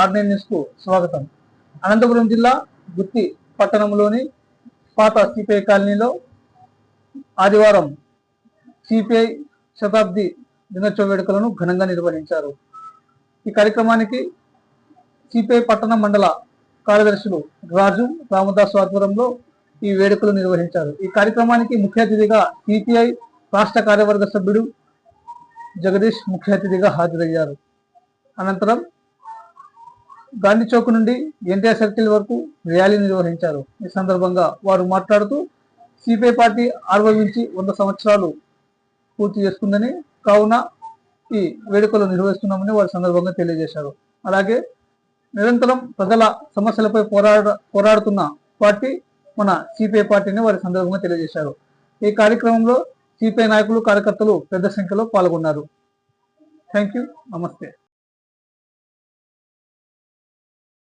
ఆర్నైన్ న్యూస్కు స్వాగతం. అనంతపురం జిల్లా గుత్తి పట్టణంలోని పాత సిపిఐ కాలనీలో ఆదివారం సిపిఐ శతాబ్ది దినోత్సవ వేడుకలను ఘనంగా నిర్వహించారు. ఈ కార్యక్రమానికి సిపిఐ పట్టణ మండల కార్యదర్శులు రాజు రామదాస్ ఆధ్వర్యంలో ఈ వేడుకలు నిర్వహించారు. ఈ కార్యక్రమానికి ముఖ్య అతిథిగా సిపిఐ రాష్ట్ర కార్యవర్గ సభ్యుడు జగదీష్ ముఖ్య అతిథిగా హాజరయ్యారు. అనంతరం గాంధీ చౌక్ నుండి ఎన్టీఆర్ సర్కిల్ వరకు ర్యాలీ నిర్వహించారు. ఈ సందర్భంగా వారు మాట్లాడుతూ సిపిఐ పార్టీ ఆవిర్భవించి వంద సంవత్సరాలు పూర్తి చేసుకుందని కావున ఈ వేడుకలు నిర్వహిస్తున్నామని వారి సందర్భంగా తెలియజేశారు. అలాగే నిరంతరం ప్రజల సమస్యలపై పోరాడ పోరాడుతున్న పార్టీ మన సిపిఐ పార్టీని వారి సందర్భంగా తెలియజేశారు. ఈ కార్యక్రమంలో సిపిఐ నాయకులు కార్యకర్తలు పెద్ద సంఖ్యలో పాల్గొన్నారు. థ్యాంక్ యూ నమస్తే.